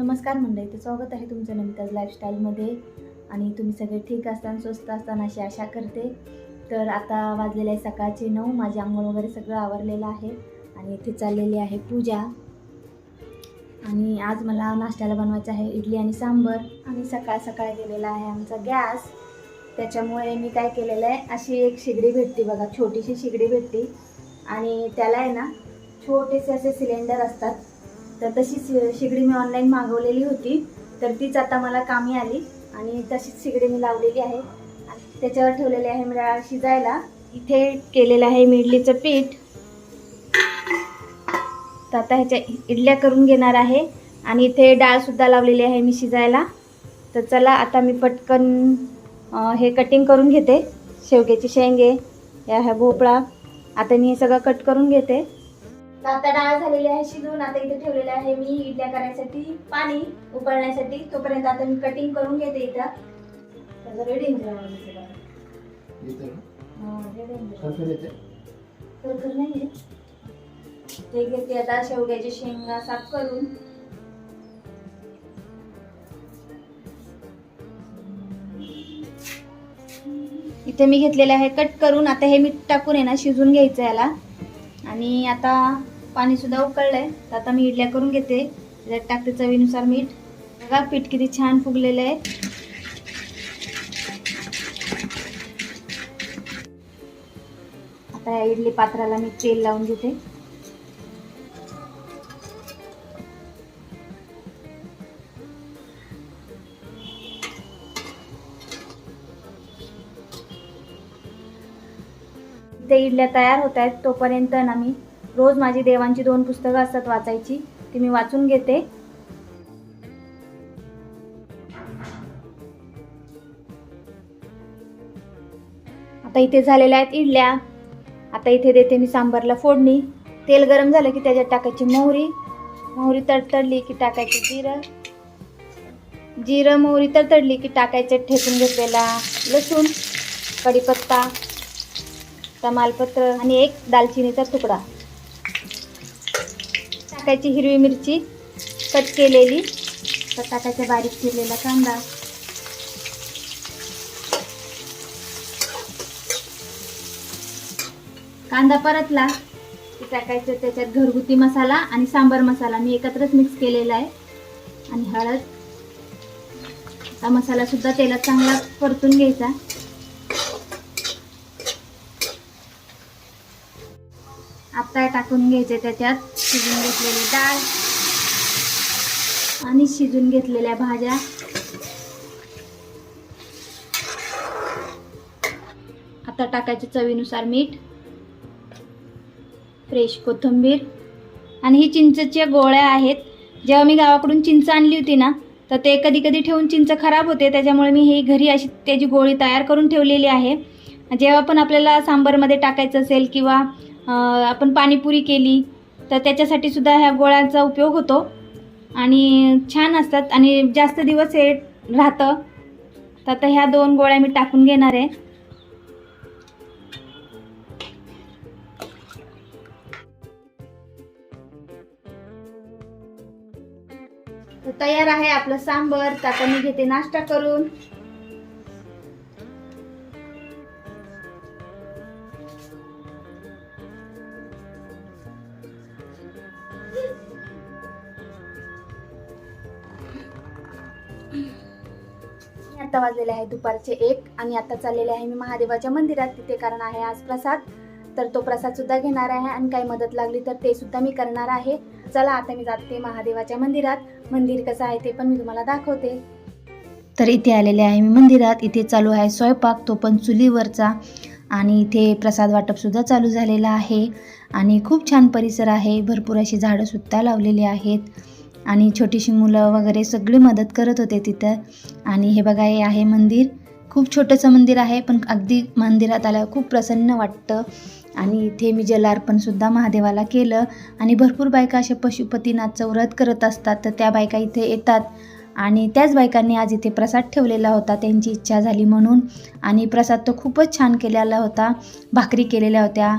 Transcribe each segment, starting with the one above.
नमस्कार मंडळी तर स्वागत आहे तुमचं नमिताज लाईफस्टाईलमध्ये आणि तुम्ही सगळे ठीक असताना स्वस्त असताना अशी आशा करते. तर आता वाजलेले आहे सकाळचे नऊ माझे अंघोळ वगैरे सगळं आवरलेलं आहे. आणि इथे चाललेली आहे पूजा. आणि आज मला नाश्त्याला बनवायचं आहे इडली आणि सांबर. आणि सकाळ सकाळ गेलेला आहे आमचा गॅस. त्याच्यामुळे मी काय केलेलं आहे अशी एक शिगडी भेटते बघा छोटीशी शिगडी भेटते. आणि त्याला आहे ना छोटेसे असे सिलेंडर असतात. तर तशीच शेगडी मी ऑनलाईन मागवलेली होती. तर तीच आता मला कामी आली आणि तशीच शेगडी मी लावलेली आहे. त्याच्यावर ठेवलेली आहे मी डाळ शिजायला. इथे केलेलं आहे मी इडलीचं पीठ. तर आता ह्याच्या इडल्या करून घेणार आहे. आणि इथे डाळसुद्धा लावलेली आहे मी शिजायला. तर चला आता मी पटकन हे कटिंग करून घेते. शेवग्याचे शेंगे या ह्या भोपळा. आता मी हे सगळं कट करून घेते. तर आता डाळ झालेली आहे शिजवून आता इथे ठेवलेले आहे मी इडल्या करायसाठी पाणी उकळण्यासाठी. तोपर्यंत आता मी कटिंग करून घेते इथं. त्याचं रेडी खरखर नाही ते घेते आता शेवग्याची शेंगा साफ करून. इथे मी घेतलेले आहे कट करून. आता हे मीठ टाकून आहे ना शिजून घ्यायचं याला. आणि आता पाणीसुद्धा उकळलं उकळलंय. तर आता मी इडल्या करून घेते. त्याच्यात टाकते चवीनुसार मीठ. बघा पीठ किती छान फुगलेलं आहे. आता या इडली पात्राला मी तेल लावून घेते. ते इडल्या तयार होत आहेत तोपर्यंत ना मी रोज माझी देवांची दोन पुस्तकं असतात वाचायची ती मी वाचून घेते. आता इथे झालेल्या आहेत इडल्या. आता इथे देते मी सांबारला फोडणी. तेल गरम झालं की त्याच्यात टाकायची मोहरी. मोहरी तडतडली की टाकायची जिरं. जिरं मोहरी तडतडली की टाकायचं ठेचून घेतलेला लसूण कढीपत्ता तमालपत्र आणि एक दालचिनीचा तुकडा. टाकायची हिरवी मिरची कट केलेली. तर टाकायचा बारीक चिरलेला कांदा. कांदा परतला की टाकायचं त्याच्यात घरगुती मसाला आणि सांबर मसाला. मी एकत्रच मिक्स केलेला आहे. आणि हळद. हा मसाला सुद्धा तेलात चांगला परतून घ्यायचा. आता टाकून घ्यायचे त्याच्यात शिजून घेतलेली डाळ आणि शिजून घेतलेल्या भाज्या. आता टाकायचे चवीनुसार मीठ फ्रेश कोथिंबीर आणि ही चिंचच्या गोळ्या आहेत. जेव्हा मी गावाकडून चिंच आणली होती ना तर ते कधी कधी ठेवून चिंच खराब होते. त्याच्यामुळे मी ही घरी अशी त्याची गोळी तयार करून ठेवलेली आहे. जेव्हा पण आपल्याला सांबारमध्ये टाकायचं असेल किंवा आपण पाणीपुरी केली तर त्याच्यासाठी सुद्धा ह्या गोळ्यांचा उपयोग होतो. आणि छान असतात. आणि जास्त दिवस हे राहतं. तर आता ह्या दोन गोळ्या मी टाकून घेणार आहे. तर तयार आहे आपलं सांबर. तर आता मी घेते नाश्ता करून. आत्ता वाजलेले आहे दुपारचे एक आणि आता चाललेले आहे मी महादेवाच्या मंदिरात. तिथे कारण आहे आज प्रसाद तर तो प्रसाद सुद्धा घेणार आहे आणि काही मदत लागली तर ते सुद्धा मी करणार आहे. चला आता मी जाते महादेवाच्या मंदिरात. मंदिर कसं आहे ते पण मी तुम्हाला दाखवते. तर इथे आलेले आहे मी मंदिरात. इथे चालू आहे स्वयंपाक तो पण चुलीवरचा. आणि इथे प्रसाद वाटपसुद्धा चालू झालेला आहे. आणि खूप छान परिसर आहे. भरपूर अशी झाडंसुद्धा लावलेली आहेत. आणि छोटीशी मुलं वगैरे सगळी मदत करत होते तिथं. आणि हे बघा हे आहे मंदिर. खूप छोटंसं मंदिर आहे पण अगदी मंदिरात आल्यावर खूप प्रसन्न वाटतं. आणि इथे मी जलार्पणसुद्धा महादेवाला केलं. आणि भरपूर बायका अशा पशुपतीनाथचं व्रत करत असतात तर त्या बायका इथे येतात. आणि त्याच बायकांनी आज इथे प्रसाद ठेवलेला होता त्यांची इच्छा झाली म्हणून. आणि प्रसाद तो खूपच छान केलेला होता. भाकरी केलेल्या होत्या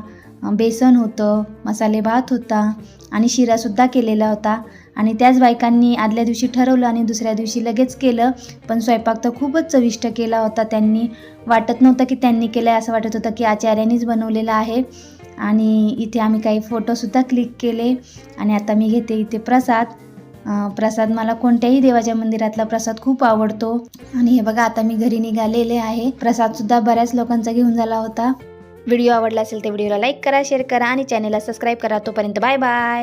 बेसन होतं मसाले भात होता. आणि शिरासुद्धा केलेला होता. आणि त्याच बायकांनी आदल्या दिवशी ठरवलं आणि दुसऱ्या दिवशी लगेच केलं. पण स्वयंपाक तर खूपच चविष्ट केला होता त्यांनी. वाटत नव्हतं की त्यांनी केलं आहे असं वाटत होतं की आचार्यांनीच बनवलेलं आहे. आणि इथे आम्ही काही फोटोसुद्धा क्लिक केले. आणि आता मी घेते इथे प्रसाद. प्रसाद मला कोणत्याही देवाच्या मंदिरातला प्रसाद खूप आवडतो. आणि हे बघा आता मी घरी निघालेले आहे. प्रसादसुद्धा बऱ्याच लोकांचा घेऊन झाला होता. व्हिडिओ आवडला असेल तर व्हिडिओला लाईक करा शेअर करा आणि चॅनलला सबस्क्राईब करा. तोपर्यंत बाय बाय